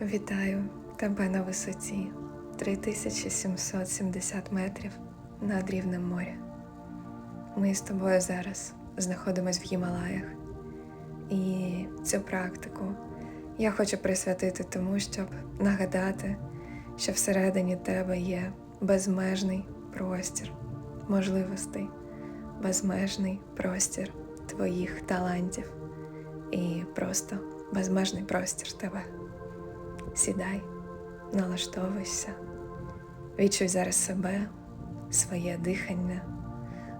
Вітаю тебе на висоті 3770 метрів над рівнем моря. Ми з тобою зараз знаходимось в Гімалаях, і цю практику я хочу присвятити тому, щоб нагадати, що всередині тебе є безмежний простір можливостей, безмежний простір твоїх талантів і просто безмежний простір тебе. Сідай, налаштовуйся, відчуй зараз себе, своє дихання,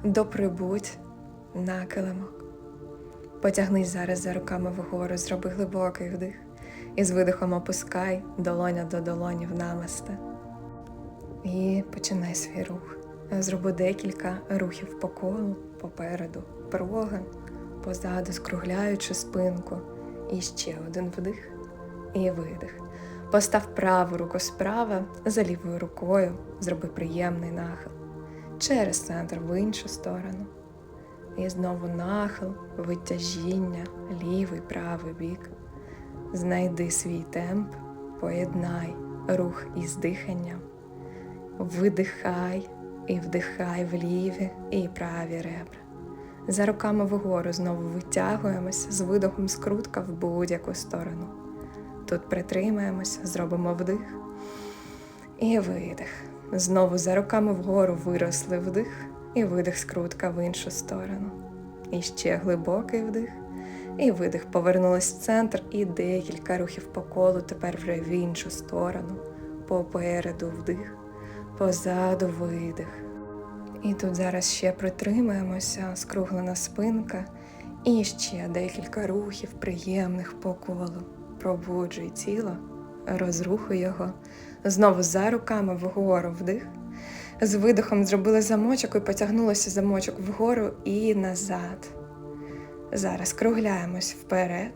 доприбудь на килимок. Потягнись зараз за руками вгору, зроби глибокий вдих і з видихом опускай долоня до долоні в намасте. І починай свій рух. Зроби декілька рухів по колу, попереду, прогин, позаду, скругляючи спинку. І ще один вдих і видих. Постав праву руку справа за лівою рукою, зроби приємний нахил. Через центр в іншу сторону. І знову нахил, витяжіння, лівий, правий бік. Знайди свій темп, поєднай рух із диханням. Видихай і вдихай в ліві і праві ребра. За руками вгору знову витягуємося з видохом скрутка в будь-яку сторону. Тут притримаємося, зробимо вдих і видих. Знову за руками вгору виросли вдих і видих скрутка в іншу сторону. І ще глибокий вдих. І видих. Повернулись в центр і декілька рухів по колу, тепер вже в іншу сторону. Попереду вдих, позаду видих. І тут зараз ще притримаємося, скруглена спинка, і ще декілька рухів приємних по колу. Пробуджуй тіло, розрухуй його. Знову за руками вгору вдих. З видихом зробили замочок і потягнулося замочок вгору і назад. Зараз кругляємось вперед,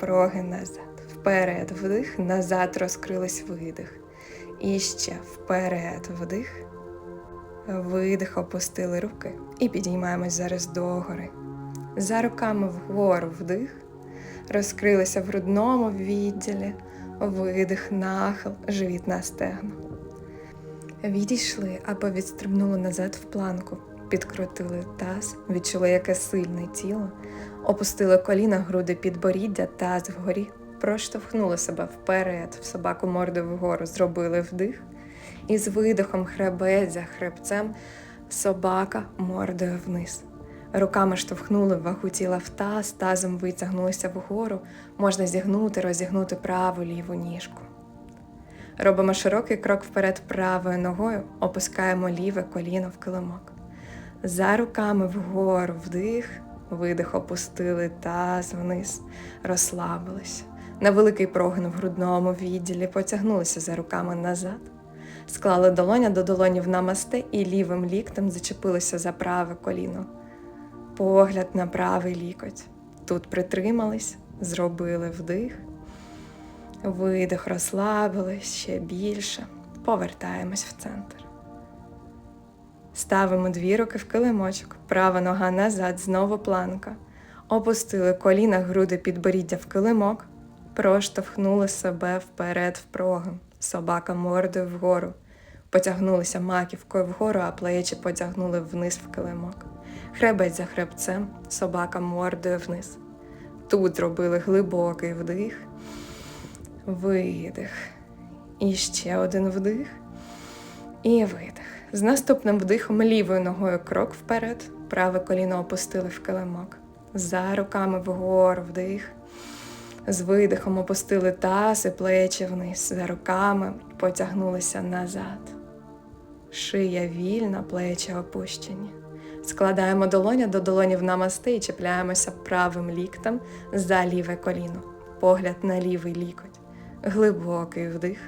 проги назад. Вперед вдих, назад розкрились видих. І ще вперед вдих. Видих, опустили руки і підіймаємось зараз догори. За руками вгору вдих, розкрилися в грудному відділі, видих, нахил, живіт на стегну. Відійшли або відстрибнули назад в планку, підкрутили таз, відчули, яке сильне тіло, опустили коліна, груди підборіддя, таз вгорі, проштовхнули себе вперед, в собаку мордою вгору, зробили вдих. І з видихом хребець за хребцем собака мордою вниз. Руками штовхнули вагу тіла в таз, тазом витягнулися вгору, можна зігнути, розігнути праву ліву ніжку. Робимо широкий крок вперед правою ногою, опускаємо ліве коліно в килимок. За руками вгору вдих, видих, опустили таз вниз, розслабилися. На великий прогин в грудному відділі потягнулися за руками назад. Склали долоня до долоні в намасте і лівим ліктем зачепилися за праве коліно. Погляд на правий лікоть. Тут притримались, зробили вдих, видих, розслабились ще більше. Повертаємось в центр. Ставимо дві руки в килимочок, права нога назад, знову планка. Опустили коліна, груди підборіддя в килимок, проштовхнули себе вперед в прогин. Собака мордою вгору. Потягнулися маківкою вгору, а плечі потягнули вниз в килимок. Хребець за хребцем, собака мордою вниз. Тут зробили глибокий вдих, видих. І ще один вдих і видих. З наступним вдихом лівою ногою крок вперед, праве коліно опустили в килимок. За руками вгору вдих. З видихом опустили таз і плечі вниз, за руками потягнулися назад. Шия вільна, плечі опущені. Складаємо долоня до долоні в намасте і чіпляємося правим ліктем за ліве коліно. Погляд на лівий лікоть. Глибокий вдих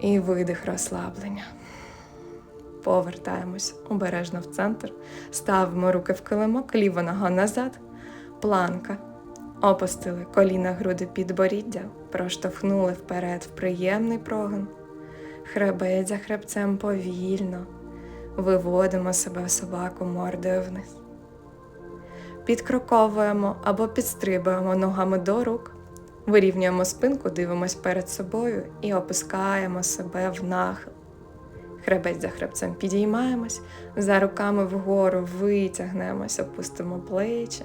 і видих розслаблення. Повертаємось обережно в центр, ставимо руки в килимок, ліва нога назад, планка. Опустили коліна груди підборіддя, проштовхнули вперед в приємний прогин. Хребець за хребцем повільно. Виводимо себе в собаку мордою вниз. Підкроковуємо або підстрибуємо ногами до рук, Вирівнюємо спинку, дивимось перед собою і опускаємо себе в нахил. Хребець за хребцем підіймаємось, за руками вгору витягнемось, опустимо плечі,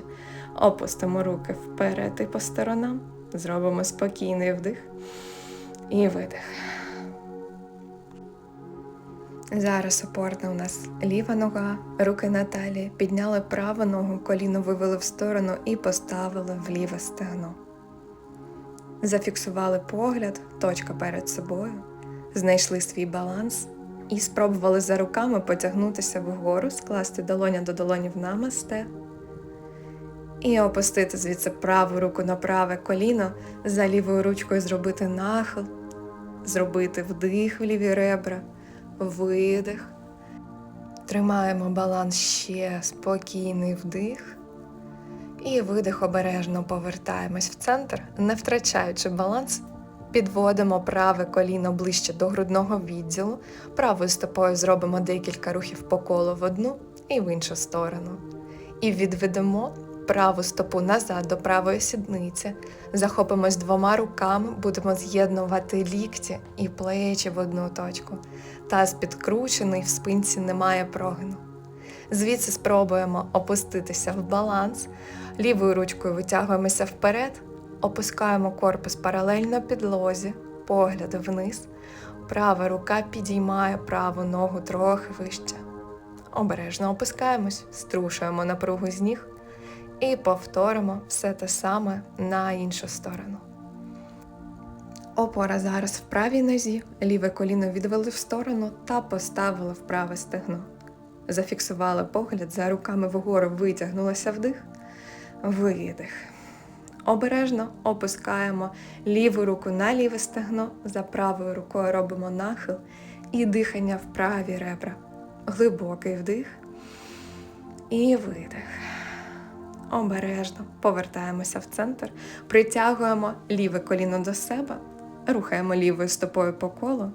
опустимо руки вперед і по сторонам. Зробимо спокійний вдих і видих. Зараз опорна у нас ліва нога, руки на підняли праву ногу, коліно вивели в сторону і поставили в ліве стегно. Зафіксували погляд, точка перед собою, знайшли свій баланс і спробували за руками потягнутися вгору, скласти долоня до долоні в намасте. І опустити звідси праву руку на праве коліно, за лівою ручкою зробити нахил, зробити вдих в ліві ребра, видих. Тримаємо баланс ще спокійний вдих. І видих обережно повертаємось в центр, не втрачаючи баланс, підводимо праве коліно ближче до грудного відділу, правою стопою зробимо декілька рухів по колу в одну і в іншу сторону. І відведемо праву стопу назад до правої сідниці, захопимось двома руками, будемо з'єднувати лікті і плечі в одну точку. Таз підкручений, в спинці немає прогину. Звідси спробуємо опуститися в баланс. Лівою ручкою витягуємося вперед, опускаємо корпус паралельно підлозі, погляд вниз. Права рука підіймає праву ногу трохи вище. Обережно опускаємось, струшуємо напругу з ніг і повторимо все те саме на іншу сторону. Опора зараз в правій нозі, ліве коліно відвели в сторону та поставили в праве стегно. Зафіксували погляд за руками вгору, витягнулося вдих, видих. Обережно опускаємо ліву руку на ліве стегно, за правою рукою робимо нахил і дихання в праві ребра. Глибокий вдих і видих. Обережно повертаємося в центр, притягуємо ліве коліно до себе, рухаємо лівою стопою по колу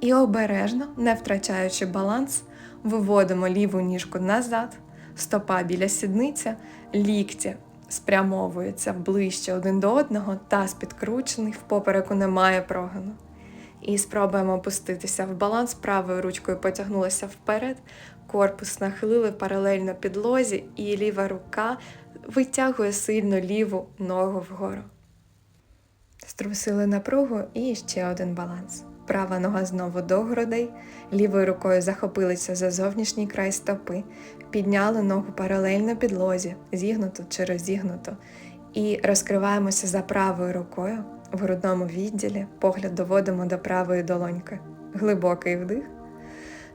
і обережно, не втрачаючи баланс, виводимо ліву ніжку назад, стопа біля сідниця, лікті спрямовуються ближче один до одного, таз підкручений, в попереку немає прогину. І спробуємо опуститися в баланс, правою ручкою потягнулися вперед, корпус нахилили паралельно підлозі, і ліва рука витягує сильно ліву ногу вгору. Струсили напругу і ще один баланс. Права нога знову до грудей, лівою рукою захопилися за зовнішній край стопи, підняли ногу паралельно підлозі, зігнуто чи розігнуто, і розкриваємося за правою рукою в грудному відділі, погляд доводимо до правої долоньки. Глибокий вдих.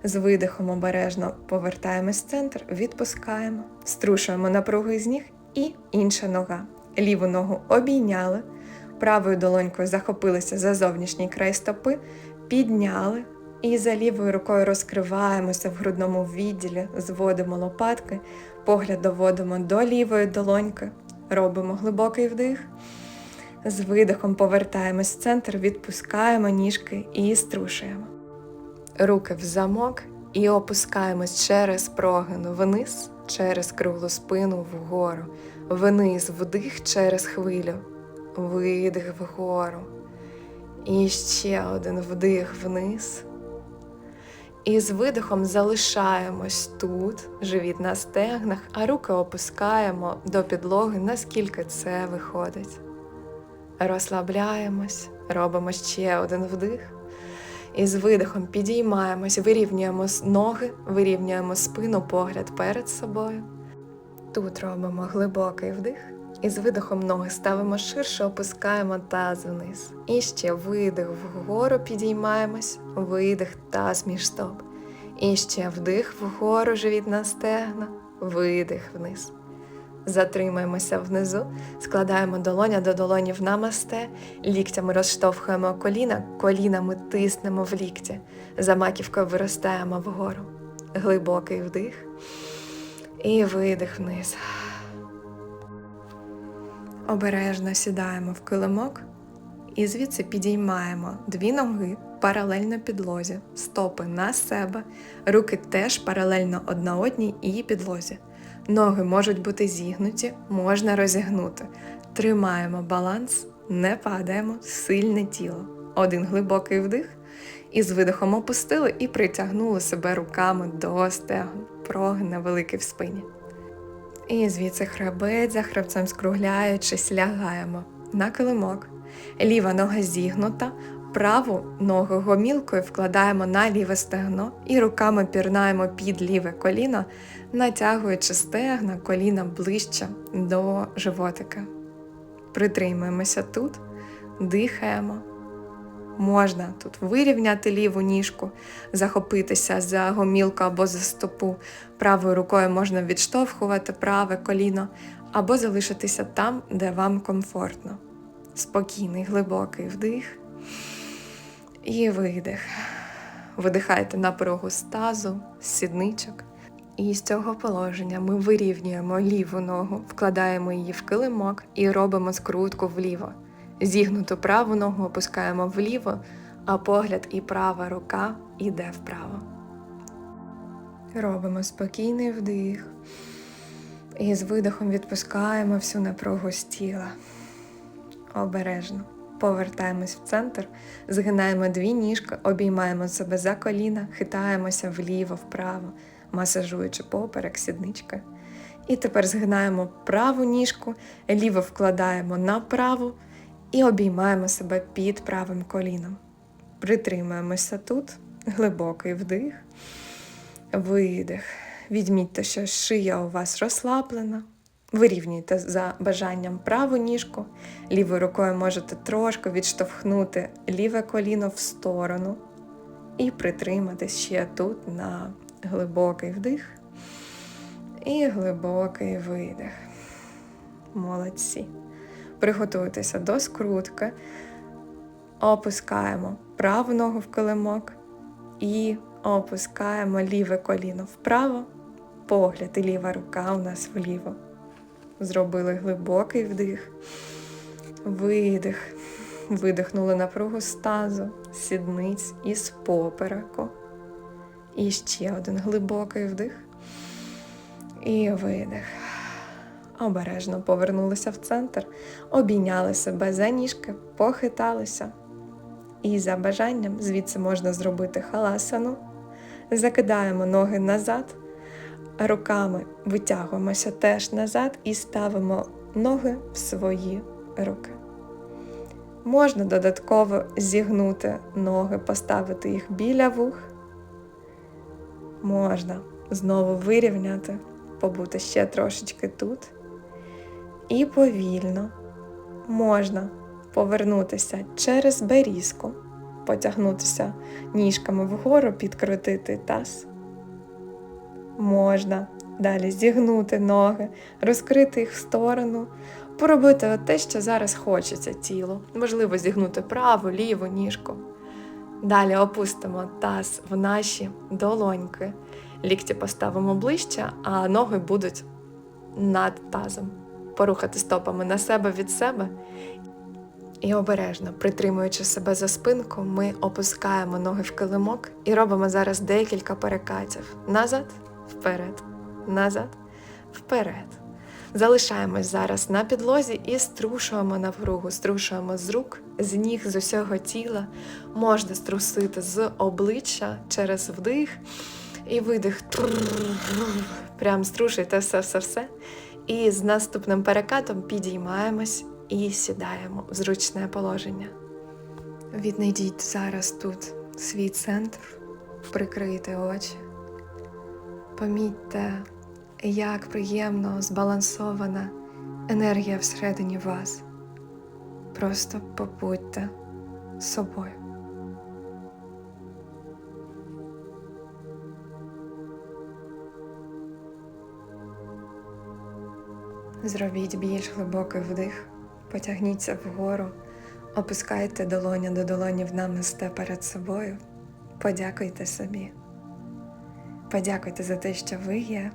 З видихом обережно повертаємось в центр, відпускаємо, струшуємо напругу із ніг і інша нога. Ліву ногу обійняли, правою долонькою захопилися за зовнішній край стопи, підняли і за лівою рукою розкриваємося в грудному відділі, зводимо лопатки, погляд доводимо до лівої долоньки, робимо глибокий вдих. З видихом повертаємось в центр, відпускаємо ніжки і струшуємо. Руки в замок і опускаємось через прогину вниз, через круглу спину вгору, вниз вдих через хвилю, видих вгору. І ще один вдих вниз. І з видихом залишаємось тут, живіт на стегнах, а руки опускаємо до підлоги, наскільки це виходить. Розслабляємось, робимо ще один вдих. І з видихом підіймаємось, вирівнюємо ноги, вирівнюємо спину, погляд перед собою. Тут робимо глибокий вдих. І з видихом ноги ставимо ширше, опускаємо таз вниз. І ще видих вгору підіймаємось, видих таз між стоп. І ще вдих вгору живіт на стегна, видих вниз. Затримаємося внизу, складаємо долоня до долоні в намасте, ліктями розштовхуємо коліна, колінами тиснемо в лікті, за маківкою виростаємо вгору. Глибокий вдих і видих вниз. Обережно сідаємо в килимок і звідси підіймаємо дві ноги паралельно підлозі, стопи на себе, руки теж паралельно одна одній і підлозі. Ноги можуть бути зігнуті, можна розігнути. Тримаємо баланс не падаємо, сильне тіло. Один глибокий вдих. І з видихом опустили і притягнули себе руками до стегон, прогин великий в спині. І звідси хребець за хребцем скругляючись, лягаємо на килимок. Ліва нога зігнута, праву ногу гомілкою вкладаємо на ліве стегно і руками пірнаємо під ліве коліно, натягуючи стегна коліна ближче до животика. Притримуємося тут, дихаємо. Можна тут вирівняти ліву ніжку, захопитися за гомілку або за стопу. Правою рукою можна відштовхувати праве коліно або залишитися там, де вам комфортно. Спокійний, глибокий вдих і видих. Видихайте напругу з тазу, з сідничок. І з цього положення ми вирівнюємо ліву ногу, вкладаємо її в килимок і робимо скрутку вліво. Зігнуту праву ногу опускаємо вліво, а погляд і права рука йде вправо. Робимо спокійний вдих. І з видихом відпускаємо всю напругу з тіла. Обережно. Повертаємось в центр, згинаємо дві ніжки, обіймаємо себе за коліна, хитаємося вліво-вправо, масажуючи поперек сіднички. І тепер згинаємо праву ніжку, ліво вкладаємо на праву і обіймаємо себе під правим коліном. Притримуємося тут, глибокий вдих, видих. Відмітьте, що шия у вас розслаблена. Вирівнюйте за бажанням праву ніжку, лівою рукою можете трошки відштовхнути ліве коліно в сторону і притриматись ще тут на глибокий вдих і глибокий видих. Молодці. Приготуйтеся до скрутки, опускаємо праву ногу в килимок і опускаємо ліве коліно вправо, погляд і ліва рука у нас вліво. Зробили глибокий вдих, видих, видихнули напругу з тазу, сідниць і з попереку. І ще один глибокий вдих і видих. Обережно повернулися в центр, обійняли себе за ніжки, похиталися. І за бажанням звідси можна зробити халасану. Закидаємо ноги назад, руками витягуємося теж назад і ставимо ноги в свої руки. Можна додатково зігнути ноги, поставити їх біля вух. Можна знову вирівняти, побути ще трошечки тут. І повільно можна повернутися через берізку, потягнутися ніжками вгору, підкрутити таз. Можна далі зігнути ноги, розкрити їх в сторону, поробити те, що зараз хочеться тілу. Можливо, зігнути праву, ліву ніжку. Далі опустимо таз в наші долоньки. Лікті поставимо ближче, а ноги будуть над тазом. Порухати стопами на себе від себе. І обережно, притримуючи себе за спинку, ми опускаємо ноги в килимок і робимо зараз декілька перекатів. Назад, вперед, назад, вперед. Залишаємось зараз на підлозі і струшуємо напругу, струшуємо з рук, з ніг, з усього тіла. Можна струсити з обличчя через вдих і видих. Прям струшуйте все-все-все. І з наступним перекатом підіймаємось і сідаємо в зручне положення. Віднайдіть зараз тут свій центр, прикрийте очі. Помітьте, як приємно збалансована енергія всередині вас. Просто побудьте собою. Зробіть більш глибокий вдих, потягніться вгору, опускайте долоня до долоні в намисте перед собою. Подякуйте собі. Подякуйте за те, що ви є.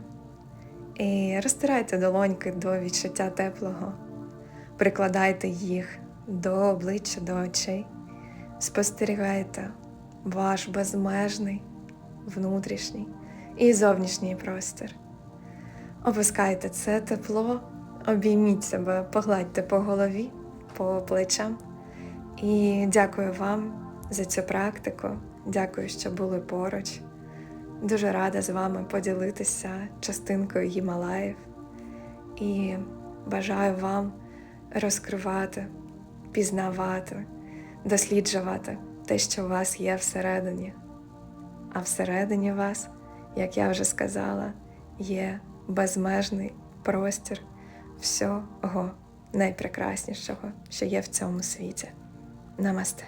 І розтирайте долоньки до відчуття теплого, прикладайте їх до обличчя, до очей, спостерігайте ваш безмежний внутрішній і зовнішній простір. Опускайте це тепло, обійміть себе, погладьте по голові, по плечам. І дякую вам за цю практику. Дякую, що були поруч. Дуже рада з вами поділитися частинкою Гімалаїв і бажаю вам розкривати, пізнавати, досліджувати те, що у вас є всередині. А всередині вас, як я вже сказала, є безмежний простір всього найпрекраснішого, що є в цьому світі. Намасте.